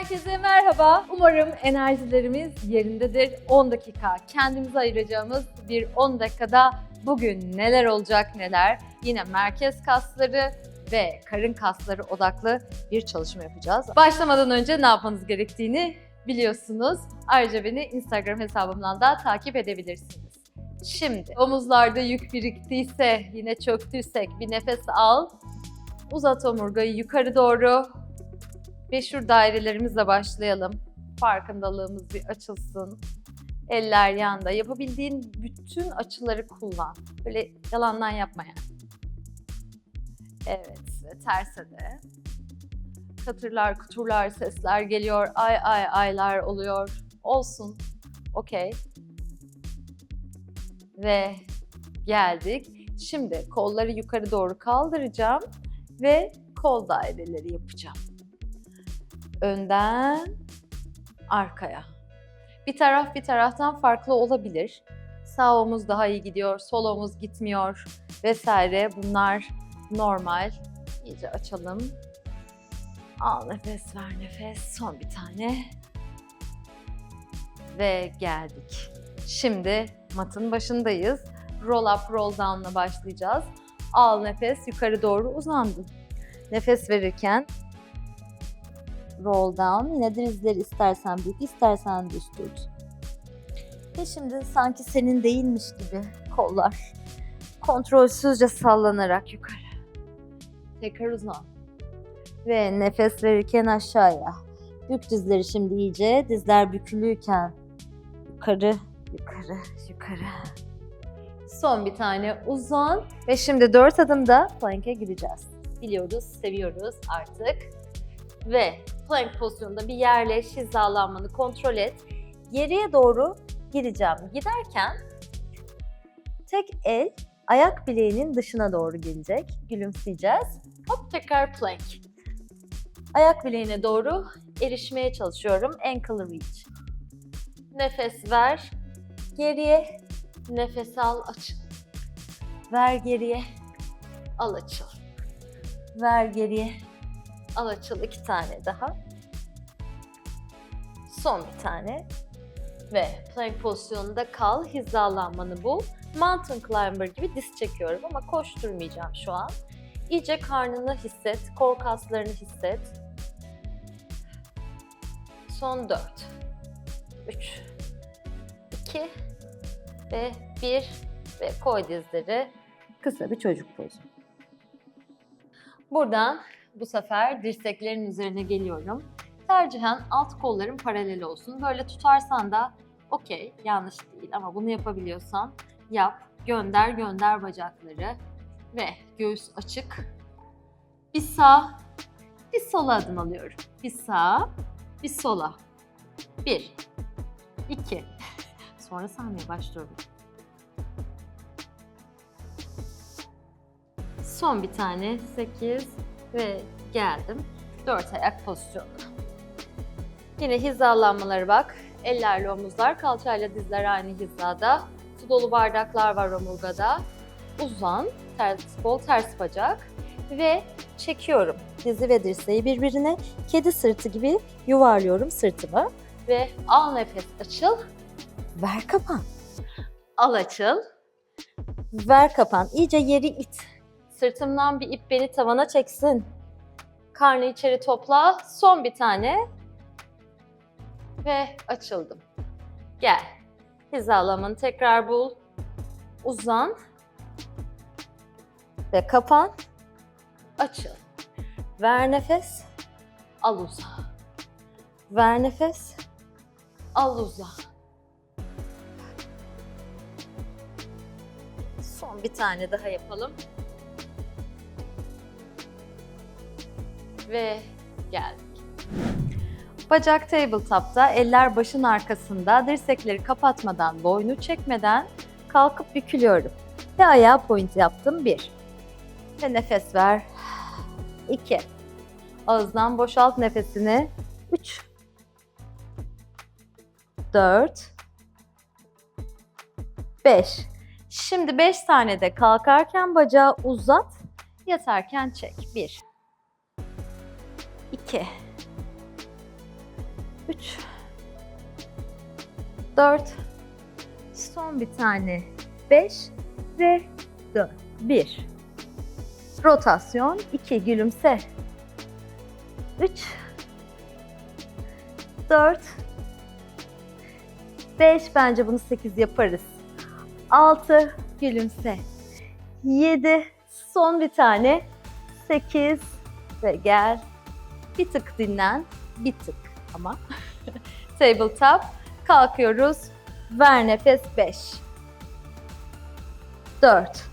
Herkese merhaba. Umarım enerjilerimiz yerindedir. 10 dakika kendimize ayıracağımız bir 10 dakikada bugün neler olacak neler. Yine merkez kasları ve karın kasları odaklı bir çalışma yapacağız. Başlamadan önce ne yapmanız gerektiğini biliyorsunuz. Ayrıca beni Instagram hesabımdan da takip edebilirsiniz. Şimdi omuzlarda yük biriktiyse, yine çöktüysek bir nefes al. Uzat omurgayı yukarı doğru. Meşhur dairelerimizle başlayalım. Farkındalığımız bir açılsın. Eller yanda. Yapabildiğin bütün açıları kullan. Böyle yalandan yapma yani. Evet ve terse de. Katırlar, kuturlar, sesler geliyor. Ay ay aylar oluyor. Olsun. Okey. Ve geldik. Şimdi kolları yukarı doğru kaldıracağım ve kol daireleri yapacağım. Önden arkaya. Bir taraf bir taraftan farklı olabilir. Sağ omuz daha iyi gidiyor, sol omuz gitmiyor vesaire. Bunlar normal. İyice açalım. Al nefes, ver nefes. Son bir tane. Ve geldik. Şimdi matın başındayız. Roll up, roll down'la başlayacağız. Al nefes, yukarı doğru uzandın. Nefes verirken roll down. Yine dizleri istersen büyük, istersen düz tut. Ve şimdi sanki senin değilmiş gibi kollar kontrolsüzce sallanarak yukarı. Tekrar uzan. Ve nefes verirken aşağıya. Bük dizleri şimdi iyice. Dizler bükülüyken yukarı, yukarı, yukarı. Son bir tane uzan. Ve şimdi dört adımda plank'e gideceğiz. Biliyoruz, seviyoruz artık. Ve plank pozisyonunda bir yerleş, hizalanmanı kontrol et. Geriye doğru gideceğim. Giderken tek el ayak bileğinin dışına doğru gelecek. Gülümseyeceğiz. Hop tekrar plank. Ayak bileğine doğru erişmeye çalışıyorum. Ankle reach. Nefes ver. Geriye. Nefes al, açıl. Ver geriye. Al, açıl. Ver geriye. Al, açıl. iki tane daha. Son bir tane. Ve plank pozisyonunda kal. Hizalanmanı bul. Mountain climber gibi diz çekiyorum ama koşturmayacağım şu an. İyice karnını hisset, kol kaslarını hisset. Son 4, 3, 2 ve 1 ve koy dizleri. Kısa bir çocuk pozu. Buradan bu sefer dirseklerin üzerine geliyorum. Tercihen alt kolların paralel olsun. Böyle tutarsan da okey, yanlış değil ama bunu yapabiliyorsan yap. Gönder gönder bacakları ve göğüs açık. Bir sağ, bir sola adım alıyorum. Bir sağ, bir sola. Bir, iki. Sonra sahneye başlıyorum. Son bir tane, sekiz ve geldim. Dört ayak pozisyonu. Yine hizalanmaları bak. Ellerle omuzlar, kalçayla dizler aynı hizada. Su dolu bardaklar var omurgada. Uzan, ters kol, ters bacak ve çekiyorum. Dizi ve dirseği birbirine kedi sırtı gibi yuvarlıyorum sırtımı ve al nefes açıl, ver kapan. Al açıl, ver kapan. İyice yeri it. Sırtımdan bir ip beni tavana çeksin. Karnı içeri topla. Son bir tane. Ve açıldım. Gel. Hizalamanı tekrar bul. Uzan. Ve kapan. Açıl. Ver nefes. Al uza. Ver nefes. Al uza. Son bir tane daha yapalım. Ve geldik. Bacak tabletop'ta eller başın arkasında dirsekleri kapatmadan, boynu çekmeden kalkıp bükülüyorum. Ve ayağa point yaptım. Bir. Ve nefes ver. İki. Ağızdan boşalt nefesini. Üç. Dört. Beş. Şimdi beş tane de kalkarken bacağı uzat. Yatarken çek. Bir. İki. 3 4 Son bir tane 5 ve 4 1 Rotasyon 2 gülümse 3 4 5 bence bunu 8 yaparız. 6 gülümse. 7 son bir tane. 8 ve gel. Bir tık dinlen. Bir tık ama. Tabletop. Kalkıyoruz. Ver nefes 5. 4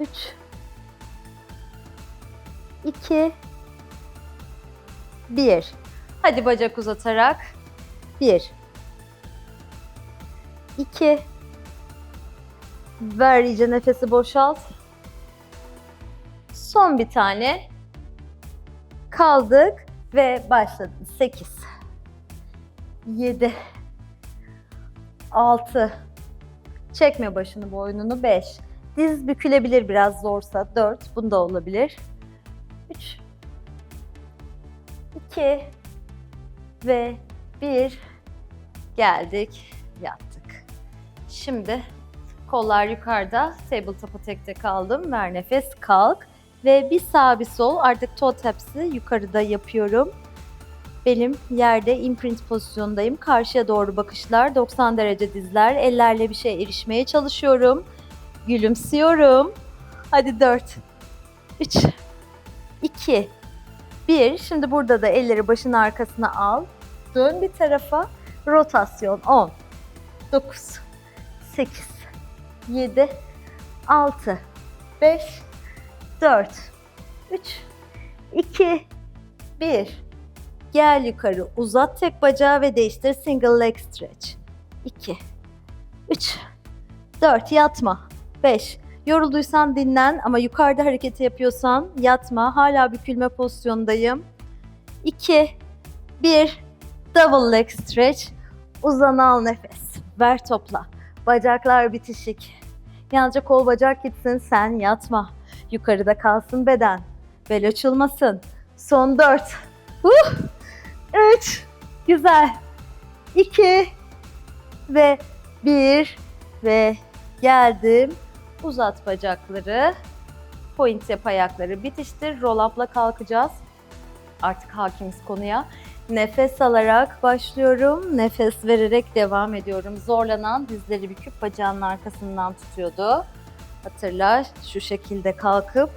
3 2 1 Hadi bacak uzatarak 1 2 Ver iyice nefesi boşalt. Son bir tane. Kaldık ve başladı. 8 7 6 Çekme başını boynunu. 5 Diz bükülebilir biraz zorsa. 4 bunda olabilir. 3 2 ve 1 geldik. Yattık. Şimdi kollar yukarıda. Tabletop'a tekte kaldım. Ver nefes. Kalk ve bir sağ bir sol artık toe taps'i yukarıda yapıyorum. Benim yerde imprint pozisyondayım. Karşıya doğru bakışlar, 90 derece dizler, ellerle bir şeye erişmeye çalışıyorum. Gülümsüyorum. Hadi 4, 3, 2, 1. Şimdi burada da elleri başın arkasına al. Dön bir tarafa. Rotasyon 10, 9, 8, 7, 6, 5, 4, 3, 2, 1. Gel yukarı uzat tek bacağı ve değiştir single leg stretch. 2, 3, 4 yatma. 5. Yorulduysan dinlen ama yukarıda hareketi yapıyorsan yatma. Hala bükülme pozisyondayım. 2, 1. Double leg stretch. Uzan al nefes. Ver topla. Bacaklar bitişik. Yalnızca kol bacak gitsin sen yatma. Yukarıda kalsın beden. Bel açılmasın. Son 4. Uh! 3. Güzel. 2 ve 1 ve geldim. Uzat bacakları. Point yap ayakları. Bitiştir. Roll up'la kalkacağız. Artık hakimiz konuya. Nefes alarak başlıyorum. Nefes vererek devam ediyorum. Zorlanan dizleri büküp bacağının arkasından tutuyordu. Hatırla şu şekilde kalkıp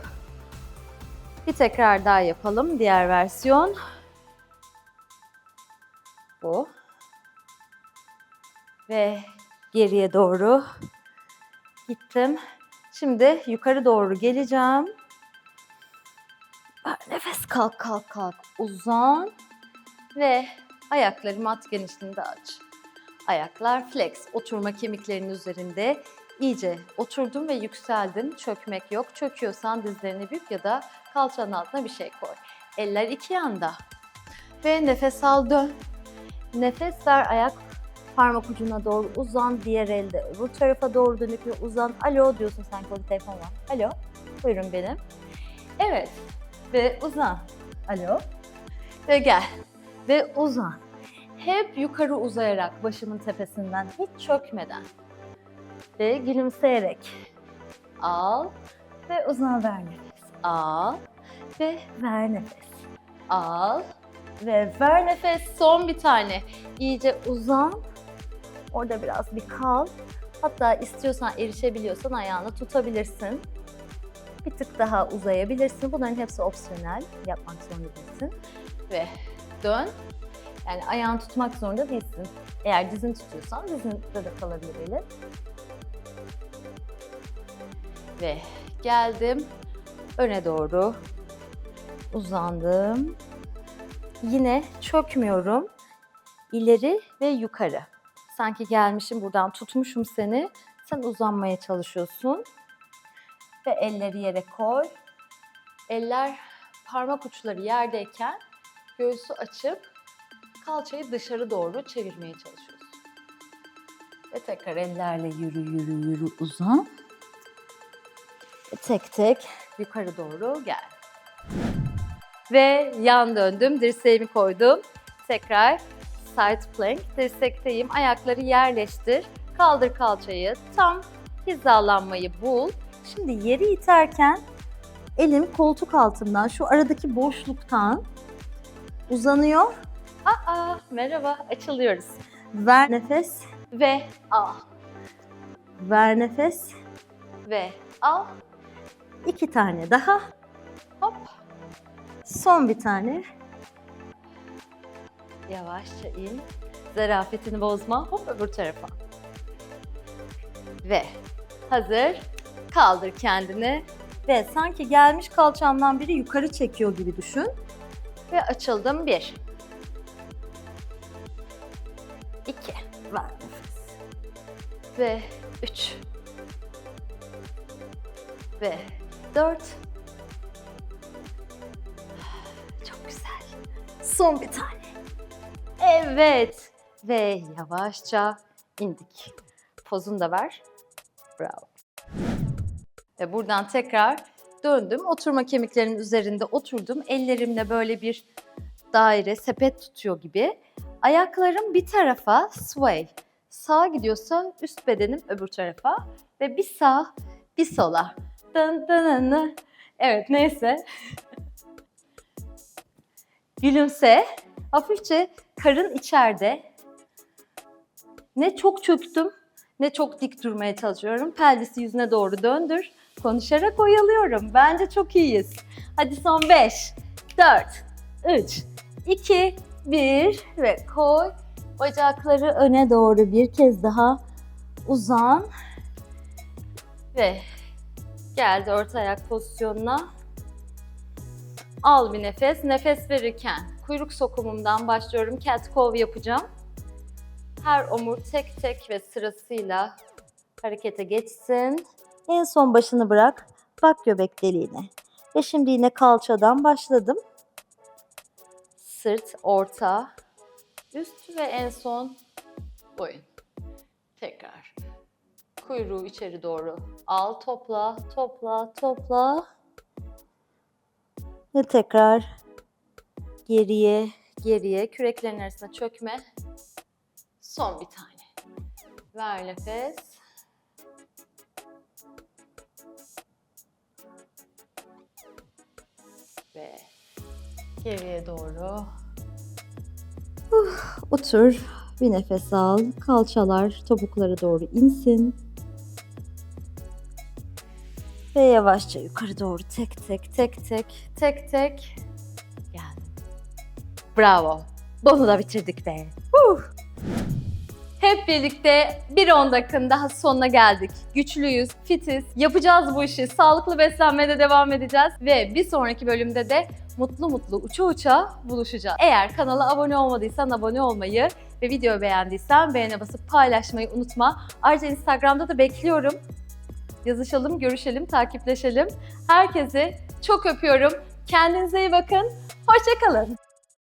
bir tekrar daha yapalım. Diğer versiyon. Bu. Ve geriye doğru gittim. Şimdi yukarı doğru geleceğim. Nefes kalk kalk kalk uzan ve ayakları mat genişliğinde aç. Ayaklar flex, oturma kemiklerinin üzerinde iyice oturdum ve yükseldim. Çökmek yok. Çöküyorsan dizlerini bük ya da kalçanın altına bir şey koy. Eller iki yanda. Ve nefes al dön. Nefes ver ayak parmak ucuna doğru uzan. Diğer elde öbür tarafa doğru dönük ve uzan. Alo diyorsun sanki o telefon var. Alo. Buyurun benim. Evet. Ve uzan. Alo. Ve gel. Ve uzan. Hep yukarı uzayarak başımın tepesinden hiç çökmeden. Ve gülümseyerek. Al ve uzan ver nefes. Al ve ver nefes. Al ve ver nefes. Son bir tane. İyice uzan. Orada biraz bir kal. Hatta istiyorsan erişebiliyorsan ayağını tutabilirsin. Bir tık daha uzayabilirsin. Bunların hepsi opsiyonel. Yapmak zorunda değilsin. Ve dön. Yani ayağını tutmak zorunda değilsin. Eğer dizini tutuyorsan dizinde de kalabilir elin. Ve geldim. Öne doğru uzandım. Yine çökmüyorum. İleri ve yukarı. Sanki gelmişim buradan tutmuşum seni. Sen uzanmaya çalışıyorsun. Ve elleri yere koy. Eller parmak uçları yerdeyken göğsü açıp kalçayı dışarı doğru çevirmeye çalışıyorsun. Ve tekrar ellerle yürü yürü yürü uzan. Tek tek yukarı doğru gel. Ve yan döndüm, dirseğimi koydum. Tekrar side plank, dirsekteyim. Ayakları yerleştir. Kaldır kalçayı, tam hizalanmayı bul. Şimdi yeri iterken elim koltuk altından, şu aradaki boşluktan uzanıyor. Aa, merhaba, açılıyoruz. Ver nefes ve al. Ver nefes ve al. İki tane daha. Hop. Son bir tane. Yavaşça in. Zarafetini bozma. Hop öbür tarafa. Ve hazır. Kaldır kendini. Ve sanki gelmiş kalçamdan biri yukarı çekiyor gibi düşün. Ve açıldım. Bir. İki. Ver nefes. Ve üç. Ve dört. Çok güzel. Son bir tane. Evet. Ve yavaşça indik. Pozunu da ver. Bravo. Ve buradan tekrar döndüm. Oturma kemiklerinin üzerinde oturdum. Ellerimle böyle bir daire, sepet tutuyor gibi. Ayaklarım bir tarafa sway. Sağa gidiyorsa üst bedenim öbür tarafa. Ve bir sağ, bir sola. Dın dın dın. Evet neyse. Gülümse. Hafifçe karın içeride. Ne çok çöktüm ne çok dik durmaya çalışıyorum. Pelvisi yüzüne doğru döndür. Konuşarak oyalıyorum. Bence çok iyiyiz. Hadi son 5, 4, 3, 2, 1 ve koy. Bacakları öne doğru bir kez daha uzan. Ve geldi orta ayak pozisyonuna. Al bir nefes. Nefes verirken kuyruk sokumumdan başlıyorum. Cat cow yapacağım. Her omur tek tek ve sırasıyla harekete geçsin. En son başını bırak. Bak göbek deliğine. Ve şimdi yine kalçadan başladım. Sırt, orta, üst ve en son boyun. Tekrar. Kuyruğu içeri doğru al, topla, topla, topla. Ve tekrar geriye, geriye. Küreklerin arasına çökme. Son bir tane. Ver nefes. Ve geriye doğru. Uh, otur. Bir nefes al. Kalçalar topuklara doğru insin. Ve yavaşça yukarı doğru tek tek tek tek tek tek geldim. Bravo. Bunu da bitirdik be. Uh. Hep birlikte bir 10 dakikanın daha sonuna geldik. Güçlüyüz, fitiz, yapacağız bu işi. Sağlıklı beslenmede devam edeceğiz. Ve bir sonraki bölümde de mutlu mutlu uça uça buluşacağız. Eğer kanala abone olmadıysan abone olmayı ve videoyu beğendiysen beğene basıp paylaşmayı unutma. Ayrıca Instagram'da da bekliyorum. Yazışalım, görüşelim, takipleşelim. Herkesi çok öpüyorum. Kendinize iyi bakın. Hoşçakalın.